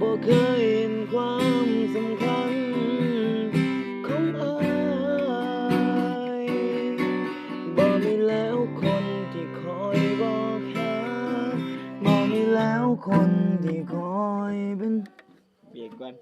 บ่เคยเห็นความสำคัญของอายบ่มีแล้วคนที่คอยบอกหาบ่มีแล้วคนที่คอยเป็น เปียกก่อน